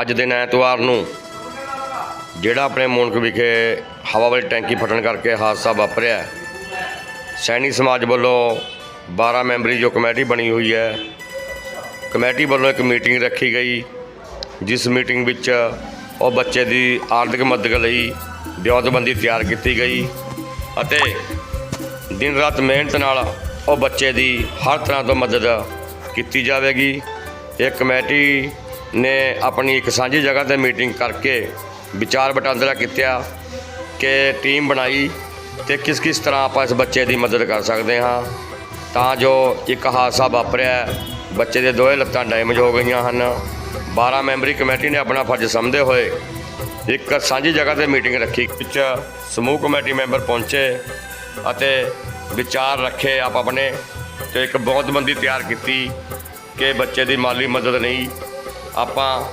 ਅੱਜ ਦਿਨ ਐਤਵਾਰ ਨੂੰ ਜਿਹੜਾ ਆਪਣੇ ਮੁਲਕ ਵਿਖੇ ਹਵਾ ਵਾਲੀ ਟੈਂਕੀ ਫਟਣ ਕਰਕੇ ਹਾਦਸਾ ਵਾਪਰਿਆ ਸੈਣੀ ਸਮਾਜ ਵੱਲੋਂ 12 ਮੈਂਬਰੀ ਜੋ ਕਮੇਟੀ ਬਣੀ ਹੋਈ ਹੈ, ਕਮੇਟੀ ਵੱਲੋਂ ਇੱਕ ਮੀਟਿੰਗ ਰੱਖੀ ਗਈ, ਜਿਸ ਮੀਟਿੰਗ ਵਿੱਚ ਉਹ ਬੱਚੇ ਦੀ ਆਰਥਿਕ ਮਦਦ ਲਈ ਵਿਉਂਤਬੰਦੀ ਤਿਆਰ ਕੀਤੀ ਗਈ ਅਤੇ ਦਿਨ ਰਾਤ ਮਿਹਨਤ ਨਾਲ ਉਹ ਬੱਚੇ ਦੀ ਹਰ ਤਰ੍ਹਾਂ ਤੋਂ ਮਦਦ ਕੀਤੀ ਜਾਵੇਗੀ। ਇਹ ਕਮੇਟੀ ਨੇ ਆਪਣੀ ਇੱਕ ਸਾਂਝੀ ਜਗ੍ਹਾ ਤੇ ਮੀਟਿੰਗ ਕਰਕੇ ਵਿਚਾਰ ਵਟਾਂਦਰਾ ਕੀਤਾ ਕਿ ਟੀਮ ਬਣਾਈ ਤੇ ਕਿਸ ਕਿਸ ਤਰ੍ਹਾਂ ਆਪਾਂ ਇਸ ਬੱਚੇ ਦੀ ਮਦਦ ਕਰ ਸਕਦੇ ਹਾਂ। ਤਾਂ ਜੋ ਇੱਕ ਹਾਦਸਾ ਵਾਪਰਿਆ ਬੱਚੇ ਦੇ ਦੋਹੇ ਲੱਤਾਂ ਡੈਮੇਜ ਹੋ ਗਈਆਂ ਹਨ। 12 ਮੈਂਬਰੀ ਕਮੇਟੀ ਨੇ ਆਪਣਾ ਫਰਜ਼ ਸਮਝਦੇ ਹੋਏ ਇੱਕ ਸਾਂਝੀ ਜਗ੍ਹਾ ਤੇ ਮੀਟਿੰਗ ਰੱਖੀ। ਵਿੱਚ ਸਮੂਹ ਕਮੇਟੀ ਮੈਂਬਰ ਪਹੁੰਚੇ ਅਤੇ ਵਿਚਾਰ ਰੱਖੇ ਆਪ ਆਪਣੇ ਤੇ ਇੱਕ ਬਹੁਤਬੰਦੀ ਤਿਆਰ ਕੀਤੀ ਕਿ ਬੱਚੇ ਦੀ ਮਾਲੀ ਮਦਦ ਨਹੀਂ ਆਪਾਂ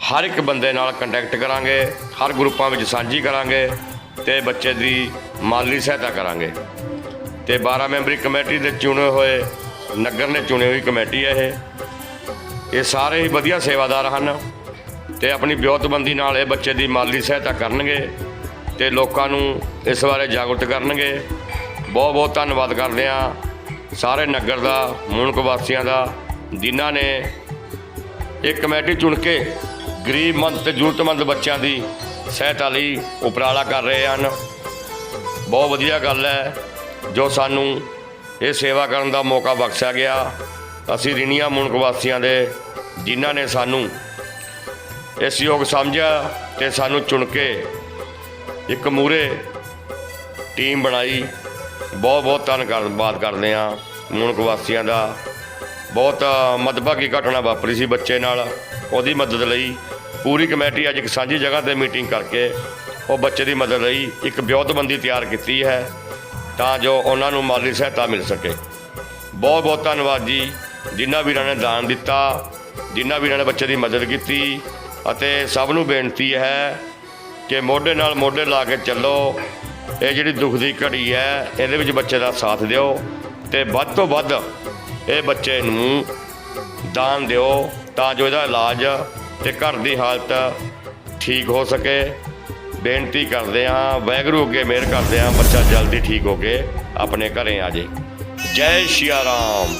ਹਰ ਇੱਕ ਬੰਦੇ ਨਾਲ ਕੰਟੈਕਟ ਕਰਾਂਗੇ, ਹਰ ਗਰੁੱਪਾਂ ਵਿੱਚ ਸਾਂਝੀ ਕਰਾਂਗੇ ਤੇ ਬੱਚੇ ਦੀ ਮਾਲੀ ਸਹਾਇਤਾ ਕਰਾਂਗੇ। ਤੇ 12 ਮੈਂਬਰੀ ਕਮੇਟੀ ਦੇ ਚੁਣੇ ਹੋਏ ਨਗਰ ਨੇ ਚੁਣੀ ਹੋਈ ਕਮੇਟੀ ਹੈ ਇਹ। ਇਹ ਸਾਰੇ ਹੀ ਵਧੀਆ ਸੇਵਾਦਾਰ ਹਨ ਤੇ ਆਪਣੀ ਵਿਉਂਤਬੰਦੀ ਨਾਲ ਇਹ ਬੱਚੇ ਦੀ ਮਾਲੀ ਸਹਾਇਤਾ ਕਰਨਗੇ ਤੇ ਲੋਕਾਂ ਨੂੰ ਇਸ ਬਾਰੇ ਜਾਗਰੂਕ ਕਰਨਗੇ। ਬਹੁਤ ਬਹੁਤ ਧੰਨਵਾਦ ਕਰਦੇ ਆ ਸਾਰੇ ਨਗਰ ਦਾ, ਮੁਲਕ ਵਾਸੀਆਂ ਦਾ, ਜਿਨ੍ਹਾਂ ਨੇ ਇਹ ਕਮੇਟੀ ਚੁਣ ਕੇ ਗਰੀਬਮੰਦ ਤੇ ਜ਼ਰੂਰਤਮੰਦ ਬੱਚਿਆਂ ਦੀ ਸਹਾਇਤਾ ਲਈ ਉਪਰਾਲਾ ਕਰ ਰਹੇ ਹਨ। ਬਹੁਤ ਵਧੀਆ ਗੱਲ ਹੈ, ਜੋ ਸਾਨੂੰ ਇਹ ਸੇਵਾ ਕਰਨ ਦਾ ਮੌਕਾ ਬਖਸ਼ਿਆ ਗਿਆ। ਅਸੀਂ ਰਿਣੀਆਂ ਮੁਲਕ ਵਾਸੀਆਂ ਦੇ, ਜਿਨ੍ਹਾਂ ਨੇ ਸਾਨੂੰ ਇਸ ਯੋਗ ਸਮਝਿਆ ਤੇ ਸਾਨੂੰ ਚੁਣ ਕੇ ਇੱਕ ਮੂਰੇ ਟੀਮ ਬਣਾਈ। ਬਹੁਤ ਬਹੁਤ ਧੰਨਵਾਦ ਕਰਦੇ ਹਾਂ ਮੁਲਕ ਵਾਸੀਆਂ ਦਾ। ਬਹੁਤ ਮਦਭਾਗੀ ਘਟਨਾ ਵਾਪਰੀ ਸੀ ਬੱਚੇ ਨਾਲ। ਉਹਦੀ ਮਦਦ ਲਈ ਪੂਰੀ ਕਮੇਟੀ ਅੱਜ ਇੱਕ ਸਾਂਝੀ ਜਗ੍ਹਾ ਤੇ ਮੀਟਿੰਗ ਕਰਕੇ ਉਹ ਬੱਚੇ ਦੀ ਮਦਦ ਲਈ ਇੱਕ ਵਿਉਂਤਬੰਦੀ ਤਿਆਰ ਕੀਤੀ ਹੈ ਤਾਂ ਜੋ ਉਹਨਾਂ ਨੂੰ ਮਾਲੀ ਸਹਾਇਤਾ ਮਿਲ ਸਕੇ। ਬਹੁਤ ਬਹੁਤ ਧੰਨਵਾਦ ਜੀ, ਜਿਨ੍ਹਾਂ ਵੀਰਾਂ ਨੇ ਦਾਨ ਦਿੱਤਾ, ਜਿਨ੍ਹਾਂ ਵੀਰਾਂ ਨੇ ਬੱਚੇ ਦੀ ਮਦਦ ਕੀਤੀ ਅਤੇ ਸਭ ਨੂੰ ਬੇਨਤੀ ਹੈ ਕਿ ਮੋਢੇ ਨਾਲ ਮੋਢੇ ਲਾ ਕੇ ਚੱਲੋ। ਇਹ ਜਿਹੜੀ ਦੁੱਖ ਦੀ ਘੜੀ ਹੈ, ਇਹਦੇ ਵਿੱਚ ਬੱਚੇ ਦਾ ਸਾਥ ਦਿਓ ਤੇ ਵੱਧ ਤੋਂ ਵੱਧ ਇਹ ਬੱਚੇ ਨੂੰ ਦਾਨ ਦਿਓ ਤਾਂ ਜੋ ਇਹਦਾ ਇਲਾਜ ਤੇ ਘਰ ਦੀ ਹਾਲਤ ਠੀਕ ਹੋ ਸਕੇ। ਬੇਨਤੀ ਕਰਦੇ ਹਾਂ, ਵਾਹਿਗੁਰੂ ਅੱਗੇ ਮਿਹਰ ਕਰਦੇ ਹਾਂ, ਬੱਚਾ ਜਲਦੀ ਠੀਕ ਹੋ ਕੇ ਆਪਣੇ ਘਰੇ ਆ ਜੇ ਜੈ ਸ਼੍ਰੀ ਰਾਮ।